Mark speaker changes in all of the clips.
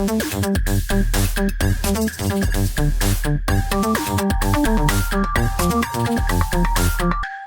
Speaker 1: Thank you.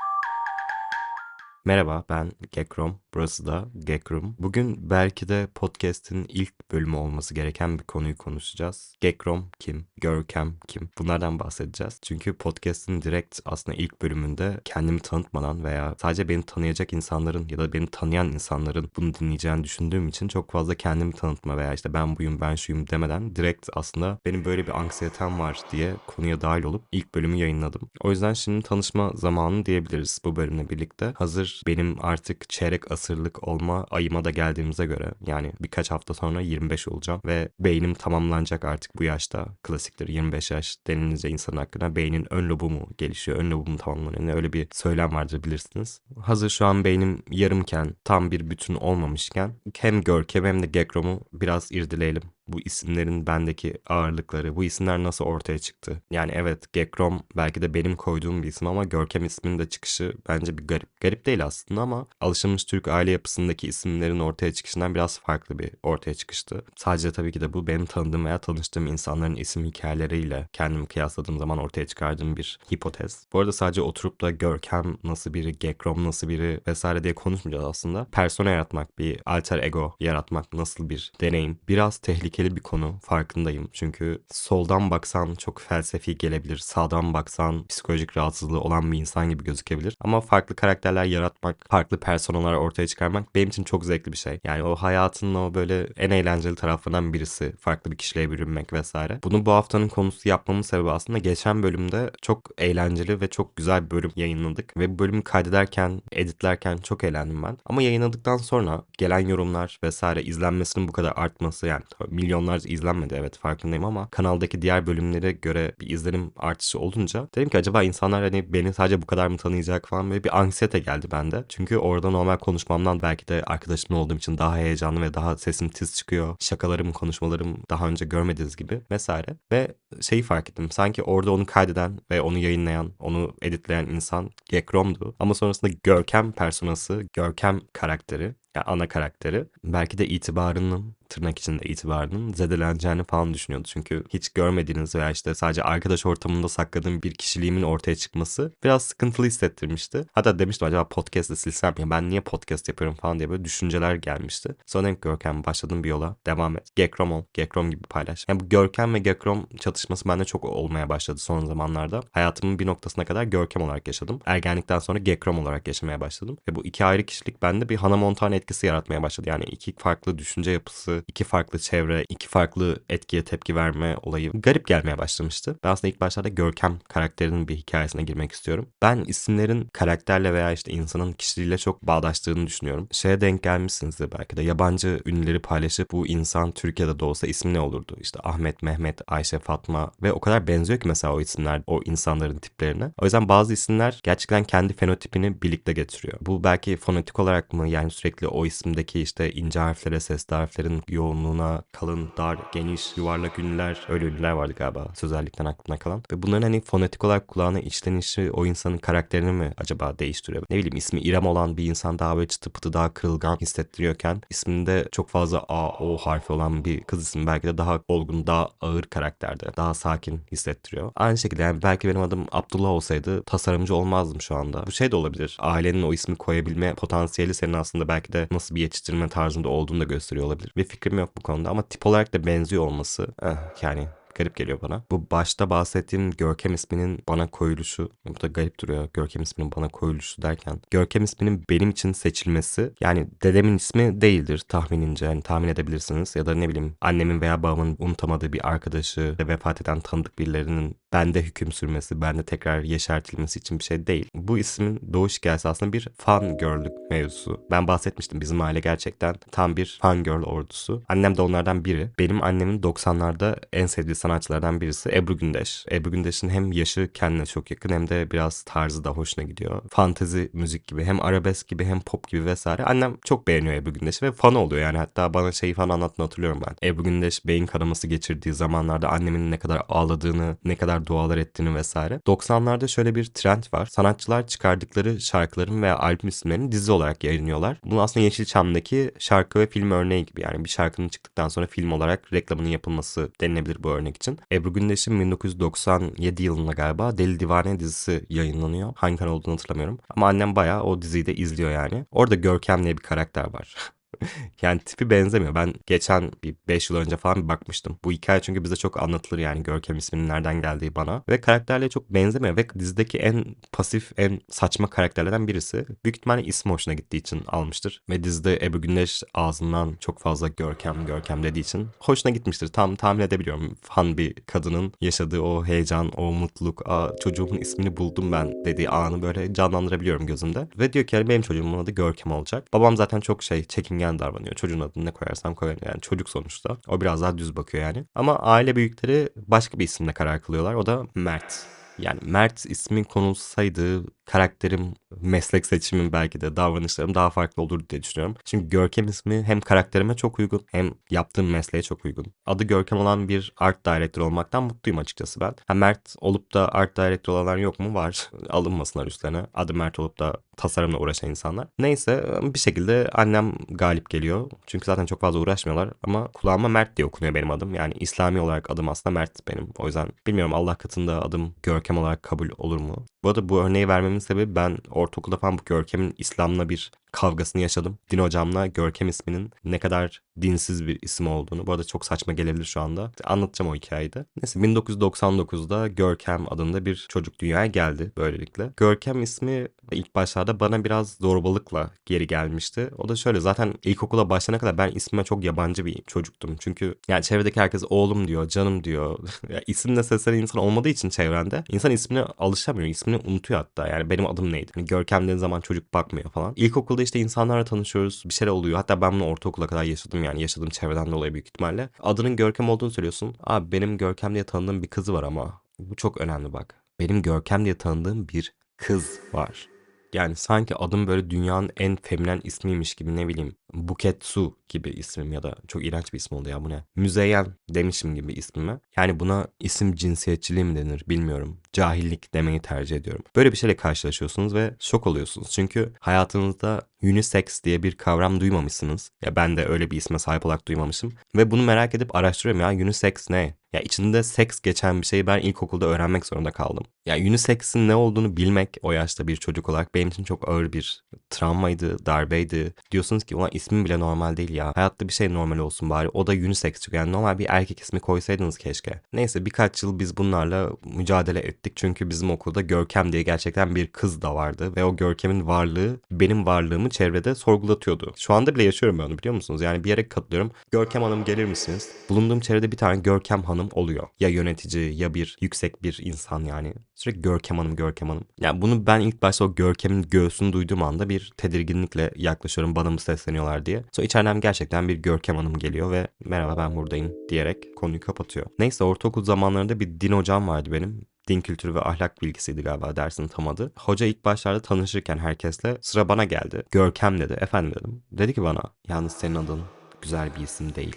Speaker 1: Merhaba, ben Gekrom. Burası da Gekrum. Bugün belki de podcast'in ilk bölümü olması gereken bir konuyu konuşacağız. Gekrom kim? Görkem kim? Bunlardan bahsedeceğiz. Çünkü podcast'in direkt aslında ilk bölümünde kendimi tanıtmadan veya sadece beni tanıyacak insanların ya da beni tanıyan insanların bunu dinleyeceğini düşündüğüm için çok fazla kendimi tanıtma veya işte ben buyum, ben şuyum demeden direkt aslında benim böyle bir anksiyetem var diye konuya dahil olup ilk bölümü yayınladım. O yüzden şimdi tanışma zamanı diyebiliriz bu bölümle birlikte. Hazır benim artık çeyrek asırlık olma ayıma da geldiğimize göre yani birkaç hafta sonra 25 olacağım ve beynim tamamlanacak artık bu yaşta. Klasiktir 25 yaş denilince insan hakkında beynin ön lobu mu gelişiyor, ön lobu mu tamamlanıyor öyle bir söylem vardır bilirsiniz. Hazır şu an beynim yarımken, tam bir bütün olmamışken hem Görkem hem de Gekrom'u biraz irdeleyelim bu isimlerin bendeki ağırlıkları, bu isimler nasıl ortaya çıktı? Yani evet Gekrom belki de benim koyduğum bir isim ama Görkem isminin de çıkışı bence bir garip. Garip değil aslında ama alışılmış Türk aile yapısındaki isimlerin ortaya çıkışından biraz farklı bir ortaya çıkıştı. Sadece tabii ki de bu benim tanıdığım veya tanıştığım insanların isim hikayeleriyle kendimi kıyasladığım zaman ortaya çıkardığım bir hipotez. Bu arada sadece oturup da Görkem nasıl biri, Gekrom nasıl biri vesaire diye konuşmayacağız aslında. Persona yaratmak, bir alter ego yaratmak nasıl bir deneyim. Biraz tehlikeli tehlikeli bir konu farkındayım. Çünkü soldan baksan çok felsefi gelebilir. Sağdan baksan psikolojik rahatsızlığı olan bir insan gibi gözükebilir. Ama farklı karakterler yaratmak, farklı personalar ortaya çıkarmak benim için çok zevkli bir şey. Yani o hayatın o böyle en eğlenceli tarafından birisi. Farklı bir kişiliğe bürünmek vesaire. Bunu bu haftanın konusu yapmamın sebebi aslında geçen bölümde çok eğlenceli ve çok güzel bir bölüm yayınladık. Ve bu bölümü kaydederken, editlerken çok eğlendim ben. Ama yayınladıktan sonra gelen yorumlar vesaire izlenmesinin bu kadar artması yani milyonlarca izlenmedi evet farkındayım ama kanaldaki diğer bölümlere göre bir izlenim artışı olunca dedim ki acaba insanlar hani beni sadece bu kadar mı tanıyacak falan böyle bir anksiyete geldi bende. Çünkü orada normal konuşmamdan belki de arkadaşım olduğum için daha heyecanlı ve daha sesim tiz çıkıyor. Şakalarım, konuşmalarım daha önce görmediğiniz gibi vesaire. Ve şeyi fark ettim. Sanki orada onu kaydeden ve onu yayınlayan, onu editleyen insan Gekrom'du. Ama sonrasında Görkem personası, Görkem karakteri yani ana karakteri belki de itibarının tırnak içinde itibarının zedeleneceğini falan düşünüyordu. Çünkü hiç görmediğiniz veya işte sadece arkadaş ortamında sakladığım bir kişiliğimin ortaya çıkması biraz sıkıntılı hissettirmişti. Hatta demiştim acaba podcast'ı silsem ya ben niye podcast yapıyorum falan diye böyle düşünceler gelmişti. Sonra dedim Görkem başladım bir yola devam et. Gekrom ol. Gekrom gibi paylaş. Yani bu Görkem ve Gekrom çatışması bende çok olmaya başladı son zamanlarda. Hayatımın bir noktasına kadar Görkem olarak yaşadım. Ergenlikten sonra Gekrom olarak yaşamaya başladım. Ve bu iki ayrı kişilik bende bir Hannah Montana etkisi yaratmaya başladı. Yani iki farklı düşünce yapısı, iki farklı çevre, iki farklı etkiye tepki verme olayı garip gelmeye başlamıştı. Ben aslında ilk başlarda Görkem karakterinin bir hikayesine girmek istiyorum. Ben isimlerin karakterle veya işte insanın kişiliğiyle çok bağdaştığını düşünüyorum. Şeye denk gelmişsinizdir belki de yabancı ünlüleri paylaşıp bu insan Türkiye'de de olsa ismi ne olurdu? İşte Ahmet, Mehmet, Ayşe, Fatma ve o kadar benziyor ki mesela o isimler o insanların tiplerine. O yüzden bazı isimler gerçekten kendi fenotipini birlikte getiriyor. Bu belki fonetik olarak mı yani sürekli o isimdeki işte ince harflere, sesli harflerin yoğunluğuna, kalın, dar, geniş, yuvarlak ünlüler, öyle ünlüler vardı galiba sözellikten aklımda kalan. Ve bunların hani fonetik olarak kulağına işlenişi o insanın karakterini mi acaba değiştiriyor? Ne bileyim ismi İrem olan bir insan daha böyle çıtı pıtı daha kırılgan hissettiriyorken isminde çok fazla A, O harfi olan bir kız ismi belki de daha olgun, daha ağır karakterde, daha sakin hissettiriyor. Aynı şekilde yani belki benim adım Abdullah olsaydı tasarımcı olmazdım şu anda. Bu şey de olabilir. Ailenin o ismi koyabilme potansiyeli senin aslında belki de nasıl bir yetiştirme tarzında olduğunu da gösteriyor olabilir. Bir fikrim yok bu konuda ama tip olarak da benziyor olması eh, yani garip geliyor bana. Bu başta bahsettiğim Görkem isminin bana koyuluşu, bu da garip duruyor Görkem isminin bana koyuluşu derken. Görkem isminin benim için seçilmesi yani dedemin ismi değildir tahminince. Yani tahmin edebilirsiniz ya da ne bileyim annemin veya babamın unutamadığı bir arkadaşı ve vefat eden tanıdık birilerinin bende hüküm sürmesi, bende tekrar yeşertilmesi için bir şey değil. Bu ismin doğuş hikayesi aslında bir fan girl'lük mevzusu. Ben bahsetmiştim bizim aile gerçekten tam bir fan girl ordusu. Annem de onlardan biri. Benim annemin 90'larda en sevdiği sanatçılardan birisi Ebru Gündeş. Ebru Gündeş'in hem yaşı kendine çok yakın hem de biraz tarzı da hoşuna gidiyor. Fantezi müzik gibi hem arabesk gibi hem pop gibi vesaire. Annem çok beğeniyor Ebru Gündeş'i ve fanı oluyor yani. Hatta bana şeyi falan anlattığını hatırlıyorum ben. Ebru Gündeş beyin kanaması geçirdiği zamanlarda annemin ne kadar ağladığını, ne kadar dualar ettiğini vesaire. 90'larda şöyle bir trend var. Sanatçılar çıkardıkları şarkıların veya albüm isimlerini dizi olarak yayınlıyorlar. Bunun aslında Yeşilçam'daki şarkı ve film örneği gibi. Yani bir şarkının çıktıktan sonra film olarak reklamının yapılması denilebilir bu örnek için. Ebru Gündeş'in 1997 yılında galiba Deli Divane dizisi yayınlanıyor. Hangi kanal olduğunu hatırlamıyorum. Ama annem bayağı o diziyi de izliyor yani. Orada Görkem diye bir karakter var. yani tipi benzemiyor. Ben geçen bir 5 yıl önce falan bir bakmıştım. Bu hikaye çünkü bize çok anlatılır yani Görkem isminin nereden geldiği bana. Ve karakterle çok benzemiyor ve dizideki en pasif, en saçma karakterlerden birisi. Büyük ihtimalle ismi hoşuna gittiği için almıştır. Ve dizide Ebru Gündeş ağzından çok fazla Görkem, Görkem dediği için hoşuna gitmiştir. Tam tahmin edebiliyorum. Fan bir kadının yaşadığı o heyecan, o mutluluk, Aa, çocuğumun ismini buldum ben dediği anı böyle canlandırabiliyorum gözümde. Ve diyor ki benim çocuğumun adı Görkem olacak. Babam zaten çok şey çekingen çekingen davranıyor. Çocuğun adını ne koyarsan koy. Yani çocuk sonuçta. O biraz daha düz bakıyor yani. Ama aile büyükleri başka bir isimle karar kılıyorlar. O da Mert. Yani Mert ismi konulsaydı karakterim, meslek seçimim belki de davranışlarım daha farklı olur diye düşünüyorum. Çünkü Görkem ismi hem karakterime çok uygun hem yaptığım mesleğe çok uygun. Adı Görkem olan bir art director olmaktan mutluyum açıkçası ben. Ha, Mert olup da art director olanlar yok mu? Var. Alınmasınlar üstlerine. Adı Mert olup da tasarımla uğraşan insanlar. Neyse bir şekilde annem galip geliyor. Çünkü zaten çok fazla uğraşmıyorlar ama kulağıma Mert diye okunuyor benim adım. Yani İslami olarak adım aslında Mert benim. O yüzden bilmiyorum Allah katında adım Görkem olarak kabul olur mu? Bu arada bu örneği vermemin sebebi ben ortaokulda falan bu Görkem'in İslam'la bir kavgasını yaşadım. Din hocamla Görkem isminin ne kadar dinsiz bir isim olduğunu. Bu arada çok saçma gelebilir şu anda. Anlatacağım o hikayeyi de. Neyse 1999'da Görkem adında bir çocuk dünyaya geldi böylelikle. Görkem ismi ilk başlarda bana biraz zorbalıkla geri gelmişti. O da şöyle zaten ilkokula başlayana kadar ben ismime çok yabancı bir çocuktum. Çünkü yani çevredeki herkes oğlum diyor, canım diyor. isimle seslenen insan olmadığı için çevrende insan ismine alışamıyor. ismini unutuyor hatta. Yani benim adım neydi? Hani Görkem dediğin zaman çocuk bakmıyor falan. İlkokulda işte insanlarla tanışıyoruz. Bir şeyler oluyor. Hatta ben bunu ortaokula kadar yaşadım yani. Yaşadığım çevreden dolayı büyük ihtimalle. Adının Görkem olduğunu söylüyorsun. Abi benim Görkem diye tanıdığım bir kızı var ama. Bu çok önemli bak. Benim Görkem diye tanıdığım bir kız var. Yani sanki adım böyle dünyanın en feminen ismiymiş gibi ne bileyim. Buketsu gibi ismim ya da çok iğrenç bir isim oldu ya bu ne? Müzeyyen demişim gibi ismime. Yani buna isim cinsiyetçiliği mi denir bilmiyorum. Cahillik demeyi tercih ediyorum. Böyle bir şeyle karşılaşıyorsunuz ve şok oluyorsunuz. Çünkü hayatınızda unisex diye bir kavram duymamışsınız. Ya ben de öyle bir isme sahip olarak duymamışım. Ve bunu merak edip araştırıyorum ya unisex ne? Ya içinde seks geçen bir şeyi ben ilkokulda öğrenmek zorunda kaldım. Ya unisex'in ne olduğunu bilmek o yaşta bir çocuk olarak benim için çok ağır bir travmaydı, darbeydi. Diyorsunuz ki ulan ismin bile normal değil ya. Hayatta bir şey normal olsun bari. O da unisex çünkü yani normal bir erkek ismi koysaydınız keşke. Neyse birkaç yıl biz bunlarla mücadele ettik. Çünkü bizim okulda Görkem diye gerçekten bir kız da vardı. Ve o Görkem'in varlığı benim varlığımı çevrede sorgulatıyordu. Şu anda bile yaşıyorum ben onu biliyor musunuz? Yani bir yere katılıyorum. Görkem Hanım gelir misiniz? Bulunduğum çevrede bir tane Görkem Hanım oluyor. Ya yönetici ya bir yüksek bir insan yani. Sürekli Görkem Hanım, Görkem Hanım. Yani bunu ben ilk başta o Görkem'in göğsünü duyduğum anda bir tedirginlikle yaklaşıyorum bana mı sesleniyorlar diye. Sonra içeriden gerçekten bir Görkem Hanım geliyor ve merhaba ben buradayım diyerek konuyu kapatıyor. Neyse ortaokul zamanlarında bir din hocam vardı benim din kültürü ve ahlak bilgisiydi galiba dersin tam adı. Hoca ilk başlarda tanışırken herkesle sıra bana geldi. Görkem dedi. Efendim dedim. Dedi ki bana yalnız senin adın güzel bir isim değil.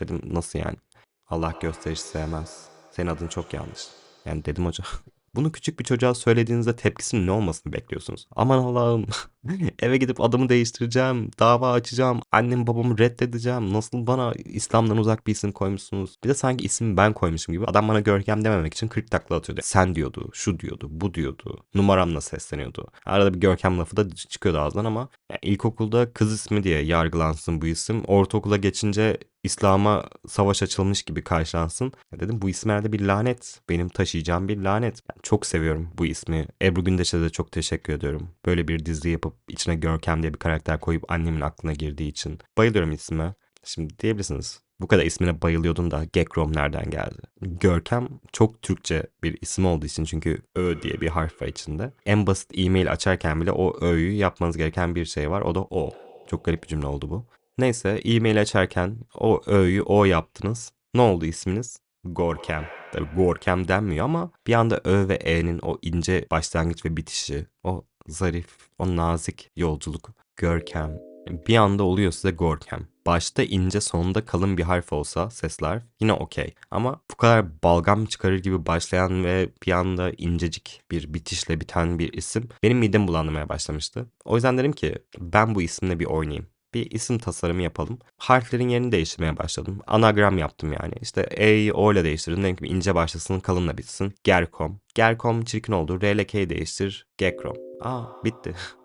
Speaker 1: Dedim nasıl yani? Allah gösterişi sevmez. Senin adın çok yanlış. Yani dedim hoca Bunu küçük bir çocuğa söylediğinizde tepkisinin ne olmasını bekliyorsunuz? Aman Allah'ım eve gidip adımı değiştireceğim, dava açacağım, annem babamı reddedeceğim. Nasıl bana İslam'dan uzak bir isim koymuşsunuz? Bir de sanki ismi ben koymuşum gibi adam bana Görkem dememek için 40 takla atıyordu. Sen diyordu, şu diyordu, bu diyordu. Numaramla sesleniyordu. Arada bir Görkem lafı da çıkıyordu ağzından ama yani ilkokulda kız ismi diye yargılansın bu isim. Ortaokula geçince İslam'a savaş açılmış gibi karşılansın. Ya dedim bu isimlerde bir lanet. Benim taşıyacağım bir lanet. Yani çok seviyorum bu ismi. Ebru Gündeş'e de çok teşekkür ediyorum. Böyle bir dizi yapıp içine Görkem diye bir karakter koyup annemin aklına girdiği için. Bayılıyorum isme. Şimdi diyebilirsiniz. Bu kadar ismine bayılıyordun da Gekrom nereden geldi? Görkem çok Türkçe bir isim olduğu için çünkü Ö diye bir harf var içinde. En basit e-mail açarken bile o Ö'yü yapmanız gereken bir şey var. O da O. Çok garip bir cümle oldu bu. Neyse e-mail açarken o ö'yü o yaptınız. Ne oldu isminiz? Gorkem. Tabii Gorkem denmiyor ama bir anda Ö ve E'nin o ince başlangıç ve bitişi, o zarif, o nazik yolculuk, Görkem, bir anda oluyor size Gorkem. Başta ince sonunda kalın bir harf olsa sesler yine okey. Ama bu kadar balgam çıkarır gibi başlayan ve bir anda incecik bir bitişle biten bir isim benim midemi bulandırmaya başlamıştı. O yüzden dedim ki ben bu isimle bir oynayayım bir isim tasarımı yapalım. Harflerin yerini değiştirmeye başladım. Anagram yaptım yani. İşte E'yi O ile değiştirdim. Dedim ki ince başlasın kalınla bitsin. Gerkom. Gerkom çirkin oldu. R ile K'yi değiştir. Gekrom. Aa bitti.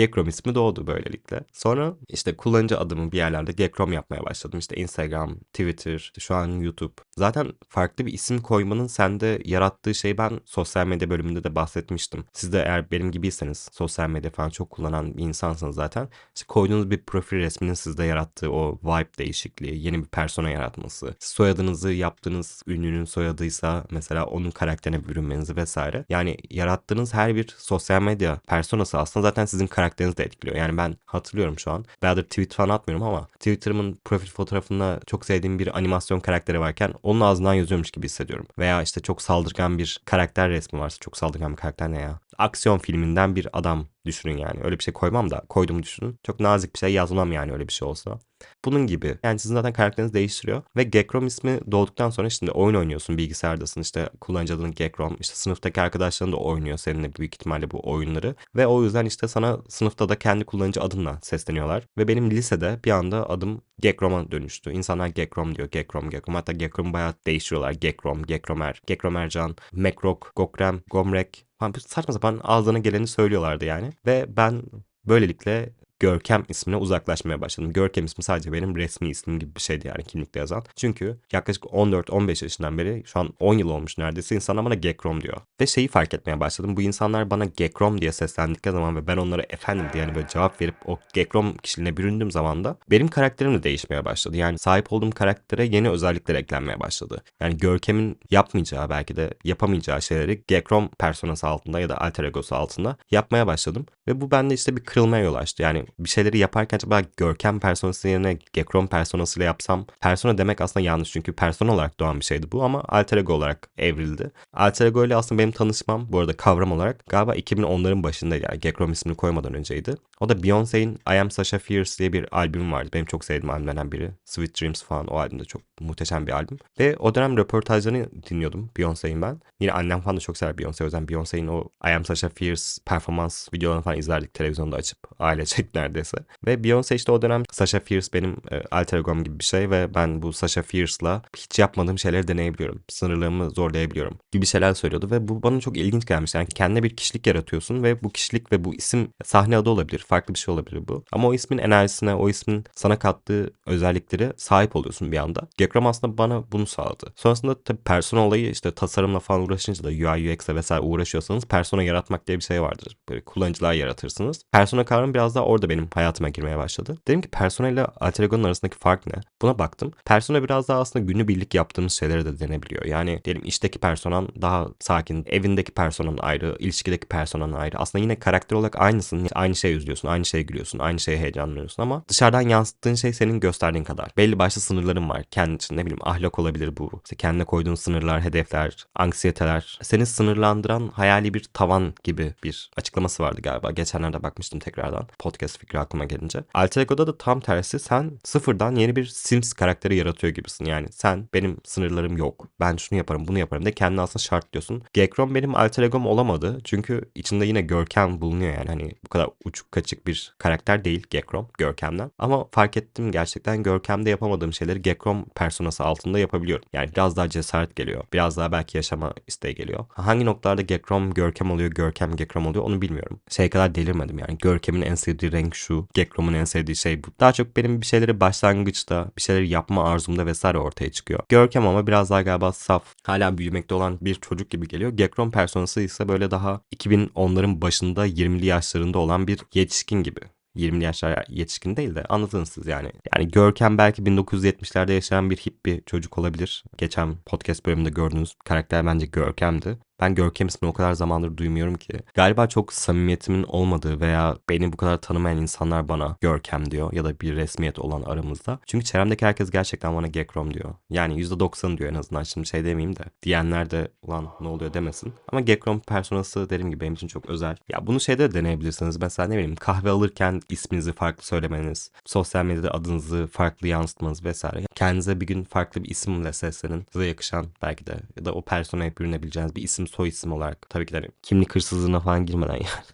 Speaker 1: Gekrom ismi doğdu böylelikle. Sonra işte kullanıcı adımı bir yerlerde Gekrom yapmaya başladım. İşte Instagram, Twitter, şu an YouTube. Zaten farklı bir isim koymanın sende yarattığı şey ben sosyal medya bölümünde de bahsetmiştim. Siz de eğer benim gibiyseniz sosyal medya falan çok kullanan bir insansınız zaten. İşte koyduğunuz bir profil resminin sizde yarattığı o vibe değişikliği, yeni bir persona yaratması, soyadınızı yaptığınız ünlünün soyadıysa mesela onun karakterine bürünmenizi vesaire. Yani yarattığınız her bir sosyal medya personası aslında zaten sizin karakterinizi de etkiliyor. Yani ben hatırlıyorum şu an. Bayağıdır tweet falan atmıyorum ama Twitter'ımın profil fotoğrafında çok sevdiğim bir animasyon karakteri varken onun ağzından yazıyormuş gibi hissediyorum. Veya işte çok saldırgan bir karakter resmi varsa çok saldırgan bir karakter ne ya? Aksiyon filminden bir adam düşünün yani. Öyle bir şey koymam da koydum düşünün. Çok nazik bir şey yazmam yani öyle bir şey olsa. Bunun gibi. Yani sizin zaten karakteriniz değiştiriyor. Ve Gekrom ismi doğduktan sonra şimdi oyun oynuyorsun bilgisayardasın. İşte kullanıcı adın Gekrom. İşte sınıftaki arkadaşların da oynuyor seninle büyük ihtimalle bu oyunları. Ve o yüzden işte sana sınıfta da kendi kullanıcı adınla sesleniyorlar. Ve benim lisede bir anda adım Gekrom'a dönüştü. İnsanlar Gekrom diyor. Gekrom, Gekrom. Hatta Gekrom'u bayağı değiştiriyorlar. Gekrom, Gekromer, Gekromercan, Mekrok, Gokrem, Gomrek saçma sapan ağzına geleni söylüyorlardı yani. Ve ben böylelikle Görkem ismine uzaklaşmaya başladım. Görkem ismi sadece benim resmi ismim gibi bir şeydi yani kimlikte yazan. Çünkü yaklaşık 14-15 yaşından beri şu an 10 yıl olmuş neredeyse insanlar bana Gekrom diyor. Ve şeyi fark etmeye başladım. Bu insanlar bana Gekrom diye seslendikleri zaman ve ben onlara efendim diye yani böyle cevap verip o Gekrom kişiliğine büründüğüm zaman da benim karakterim de değişmeye başladı. Yani sahip olduğum karaktere yeni özellikler eklenmeye başladı. Yani Görkem'in yapmayacağı belki de yapamayacağı şeyleri Gekrom personası altında ya da alter egosu altında yapmaya başladım. Ve bu bende işte bir kırılmaya yol açtı. Yani bir şeyleri yaparken acaba Görkem personası yerine Gekrom personasıyla yapsam persona demek aslında yanlış çünkü persona olarak doğan bir şeydi bu ama alter ego olarak evrildi. Alter ego ile aslında benim tanışmam bu arada kavram olarak galiba 2010'ların başındaydı yani Gekrom ismini koymadan önceydi. O da Beyoncé'in I Am Sasha Fierce diye bir albüm vardı. Benim çok sevdiğim albümlerden biri. Sweet Dreams falan o albümde çok muhteşem bir albüm. Ve o dönem röportajlarını dinliyordum Beyoncé'in ben. Yine annem falan da çok sever Beyoncé. O yüzden Beyoncé'in o I Am Sasha Fierce performans videolarını falan izlerdik televizyonda açıp ailecek neredeyse. Ve Beyoncé işte o dönem Sasha Fierce benim e, alter egom gibi bir şey ve ben bu Sasha Fierce'la hiç yapmadığım şeyleri deneyebiliyorum. Sınırlarımı zorlayabiliyorum gibi şeyler söylüyordu ve bu bana çok ilginç gelmiş. Yani kendine bir kişilik yaratıyorsun ve bu kişilik ve bu isim sahne adı olabilir. Farklı bir şey olabilir bu. Ama o ismin enerjisine, o ismin sana kattığı özellikleri sahip oluyorsun bir anda. Gekram aslında bana bunu sağladı. Sonrasında tabii persona olayı işte tasarımla falan uğraşınca da UI, UX'e vesaire uğraşıyorsanız persona yaratmak diye bir şey vardır. Böyle kullanıcılar yaratırsınız. Persona kavramı biraz daha orada benim hayatıma girmeye başladı. Dedim ki persona ile alter ego'nun arasındaki fark ne? Buna baktım. Persona biraz daha aslında günübirlik yaptığımız şeylere de denebiliyor. Yani diyelim işteki personan daha sakin, evindeki personan ayrı, ilişkideki personan ayrı. Aslında yine karakter olarak aynısın. Aynı şeyi üzülüyorsun, aynı şeye gülüyorsun, aynı şeye heyecanlanıyorsun ama dışarıdan yansıttığın şey senin gösterdiğin kadar. Belli başlı sınırların var. Kendi için ne bileyim ahlak olabilir bu. İşte kendine koyduğun sınırlar, hedefler, anksiyeteler. Seni sınırlandıran hayali bir tavan gibi bir açıklaması vardı galiba. Geçenlerde bakmıştım tekrardan podcast fikri aklıma gelince. Alter Ego'da da tam tersi sen sıfırdan yeni bir Sims karakteri yaratıyor gibisin. Yani sen benim sınırlarım yok. Ben şunu yaparım bunu yaparım de kendini aslında şartlıyorsun. Gekrom benim alter egom olamadı. Çünkü içinde yine Görkem bulunuyor yani. Hani bu kadar uçuk kaçık bir karakter değil Gekrom Görkem'den. Ama fark ettim gerçekten Görkem'de yapamadığım şeyleri Gekrom personası altında yapabiliyorum. Yani biraz daha cesaret geliyor. Biraz daha belki yaşama isteği geliyor. Hangi noktalarda Gekrom Görkem oluyor, Görkem Gekrom oluyor onu bilmiyorum. Şey kadar delirmedim yani. Görkem'in en sevdiği renk şu, Gekrom'un en sevdiği şey bu. Daha çok benim bir şeyleri başlangıçta, bir şeyleri yapma arzumda vesaire ortaya çıkıyor. Görkem ama biraz daha galiba saf, hala büyümekte olan bir çocuk gibi geliyor. Gekrom personası ise böyle daha 2010'ların başında 20'li yaşlarında olan bir yetişkin gibi. 20'li yaşlar yetişkin değil de anladınız siz yani. Yani Görkem belki 1970'lerde yaşayan bir hip bir çocuk olabilir. Geçen podcast bölümünde gördüğünüz karakter bence Görkem'di. Ben Görkem ismini o kadar zamandır duymuyorum ki. Galiba çok samimiyetimin olmadığı veya beni bu kadar tanımayan insanlar bana Görkem diyor ya da bir resmiyet olan aramızda. Çünkü çevremdeki herkes gerçekten bana Gekrom diyor. Yani %90 diyor en azından şimdi şey demeyeyim de. Diyenler de ulan ne oluyor demesin. Ama Gekrom personası dediğim gibi benim için çok özel. Ya bunu şeyde de deneyebilirsiniz. Mesela ne bileyim kahve alırken isminizi farklı söylemeniz, sosyal medyada adınızı farklı yansıtmanız vesaire. Kendinize bir gün farklı bir isimle seslenin. Size yakışan belki de ya da o personaya bürünebileceğiniz bir isim soy isim olarak. Tabii ki de hani kimlik hırsızlığına falan girmeden yani.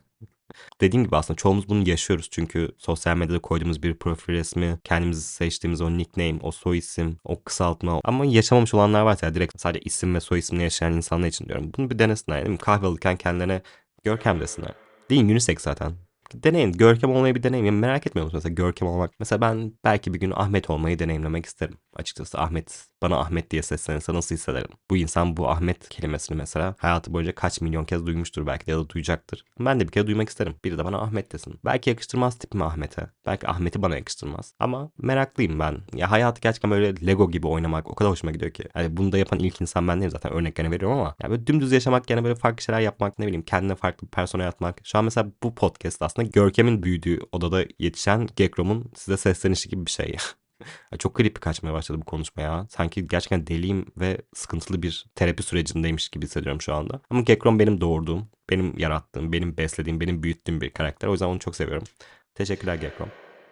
Speaker 1: Dediğim gibi aslında çoğumuz bunu yaşıyoruz çünkü sosyal medyada koyduğumuz bir profil resmi, kendimizi seçtiğimiz o nickname, o soy isim, o kısaltma ama yaşamamış olanlar varsa direkt sadece isim ve soy isimle yaşayan insanlar için diyorum. Bunu bir denesinler değil mi? Kahve alırken kendilerine Görkem desinler. Değil unisex zaten. Deneyin. Görkem olmayı bir deneyin. Yani merak etmiyor musunuz mesela Görkem olmak? Mesela ben belki bir gün Ahmet olmayı deneyimlemek isterim. Açıkçası Ahmet, bana Ahmet diye seslenirse nasıl hissederim? Bu insan bu Ahmet kelimesini mesela hayatı boyunca kaç milyon kez duymuştur belki de ya da duyacaktır. Ben de bir kere duymak isterim. Biri de bana Ahmet desin. Belki yakıştırmaz tipimi Ahmet'e. Belki Ahmet'i bana yakıştırmaz. Ama meraklıyım ben. Ya hayatı gerçekten böyle Lego gibi oynamak o kadar hoşuma gidiyor ki. Yani bunu da yapan ilk insan ben değilim zaten örnek gene veriyorum ama. Ya böyle dümdüz yaşamak gene böyle farklı şeyler yapmak ne bileyim kendine farklı bir persona yaratmak. Şu an mesela bu podcast aslında Görkem'in büyüdüğü odada yetişen Gekrom'un size seslenişi gibi bir şey. Çok creepy kaçmaya başladı bu konuşma ya. Sanki gerçekten deliyim ve sıkıntılı bir terapi sürecindeymiş gibi hissediyorum şu anda. Ama Gekrom benim doğurduğum, benim yarattığım, benim beslediğim, benim büyüttüğüm bir karakter. O yüzden onu çok seviyorum. Teşekkürler Gekrom.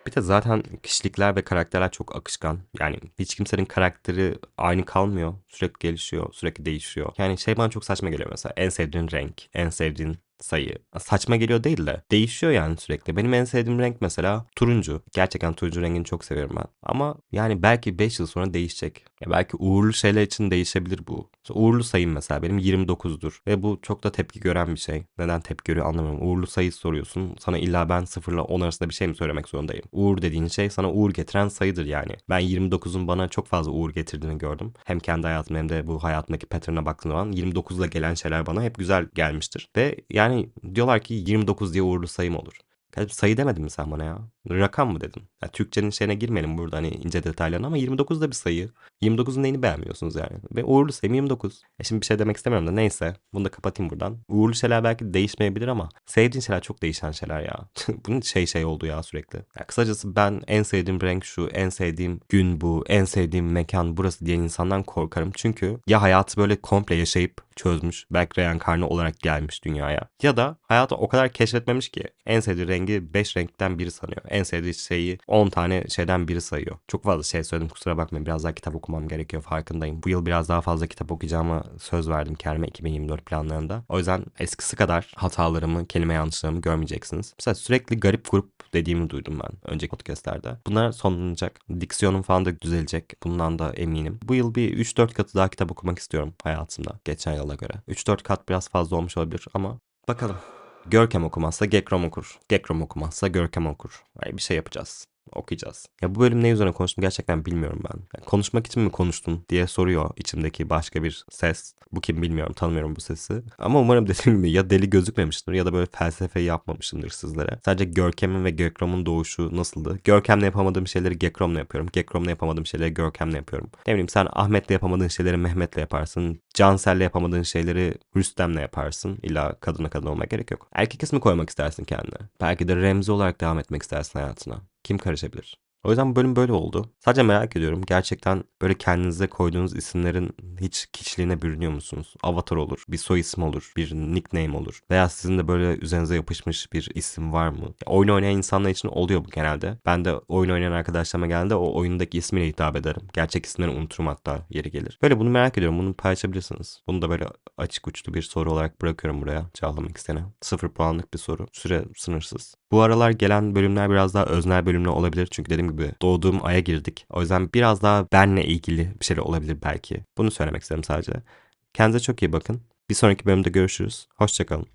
Speaker 1: Bir de zaten kişilikler ve karakterler çok akışkan. Yani hiç kimsenin karakteri aynı kalmıyor. Sürekli gelişiyor, sürekli değişiyor. Yani şey bana çok saçma geliyor mesela. En sevdiğin renk, en sevdiğin sayı. Saçma geliyor değil de değişiyor yani sürekli. Benim en sevdiğim renk mesela turuncu. Gerçekten turuncu rengini çok seviyorum ben. Ama yani belki 5 yıl sonra değişecek. Ya belki uğurlu şeyler için değişebilir bu. Mesela uğurlu sayım mesela benim 29'dur. Ve bu çok da tepki gören bir şey. Neden tepki görüyor anlamıyorum. Uğurlu sayı soruyorsun. Sana illa ben 0 ile 10 arasında bir şey mi söylemek zorundayım? Uğur dediğin şey sana uğur getiren sayıdır yani. Ben 29'un bana çok fazla uğur getirdiğini gördüm. Hem kendi hayatım hem de bu hayatımdaki pattern'a baktığım zaman 29'la gelen şeyler bana hep güzel gelmiştir. Ve yani diyorlar ki 29 diye uğurlu sayım olur. Ya sayı demedin mi sen bana ya? Rakam mı dedin? Ya Türkçenin şeyine girmeyelim burada hani ince detaylarına ama 29 da bir sayı. 29'un neyini beğenmiyorsunuz yani? Ve uğurlu sayım 29. E şimdi bir şey demek istemiyorum da neyse. Bunu da kapatayım buradan. Uğurlu şeyler belki değişmeyebilir ama sevdiğin şeyler çok değişen şeyler ya. Bunun şey şey oldu ya sürekli. Ya kısacası ben en sevdiğim renk şu, en sevdiğim gün bu, en sevdiğim mekan burası diyen insandan korkarım. Çünkü ya hayatı böyle komple yaşayıp çözmüş. Belki reenkarne olarak gelmiş dünyaya. Ya da hayatı o kadar keşfetmemiş ki en sevdiği rengi 5 renkten biri sanıyor. En sevdiği şeyi 10 tane şeyden biri sayıyor. Çok fazla şey söyledim kusura bakmayın. Biraz daha kitap okumam gerekiyor farkındayım. Bu yıl biraz daha fazla kitap okuyacağıma söz verdim kendime 2024 planlarında. O yüzden eskisi kadar hatalarımı, kelime yanlışlarımı görmeyeceksiniz. Mesela sürekli garip grup dediğimi duydum ben önceki podcastlerde. Bunlar sonlanacak. Diksiyonum falan da düzelecek. Bundan da eminim. Bu yıl bir 3-4 katı daha kitap okumak istiyorum hayatımda. Geçen yıla göre. 3-4 kat biraz fazla olmuş olabilir ama bakalım. Görkem okumazsa Gekrom okur. Gekrom okumazsa Görkem okur. Ay bir şey yapacağız. Okuyacağız. Ya bu bölüm ne üzerine konuştum gerçekten bilmiyorum ben. Yani konuşmak için mi konuştum diye soruyor içimdeki başka bir ses. Bu kim bilmiyorum tanımıyorum bu sesi. Ama umarım dediğim gibi ya deli gözükmemiştir ya da böyle felsefeyi yapmamışımdır sizlere. Sadece Görkem'in ve Gekrom'un doğuşu nasıldı? Görkem'le yapamadığım şeyleri Gekrom'la yapıyorum. Gekrom'la yapamadığım şeyleri Görkem'le yapıyorum. Ne bileyim sen Ahmet'le yapamadığın şeyleri Mehmet'le yaparsın. Cansel'le yapamadığın şeyleri Rüstem'le yaparsın. İlla kadına kadın olmak gerek yok. Erkek ismi koymak istersin kendine. Belki de Remzi olarak devam etmek istersin hayatına. Kim karışabilir? O yüzden bu bölüm böyle oldu. Sadece merak ediyorum. Gerçekten böyle kendinize koyduğunuz isimlerin hiç kişiliğine bürünüyor musunuz? Avatar olur, bir soy isim olur, bir nickname olur. Veya sizin de böyle üzerinize yapışmış bir isim var mı? Ya, oyun oynayan insanlar için oluyor bu genelde. Ben de oyun oynayan arkadaşlarıma geldiğinde o oyundaki ismiyle hitap ederim. Gerçek isimlerini unuturum hatta yeri gelir. Böyle bunu merak ediyorum. Bunu paylaşabilirsiniz. Bunu da böyle açık uçlu bir soru olarak bırakıyorum buraya cevaplamak istene. Sıfır puanlık bir soru. Süre sınırsız. Bu aralar gelen bölümler biraz daha öznel bölümler olabilir. Çünkü dediğim gibi doğduğum aya girdik. O yüzden biraz daha benle ilgili bir şeyler olabilir belki. Bunu söylemek istedim sadece. Kendinize çok iyi bakın. Bir sonraki bölümde görüşürüz. Hoşçakalın.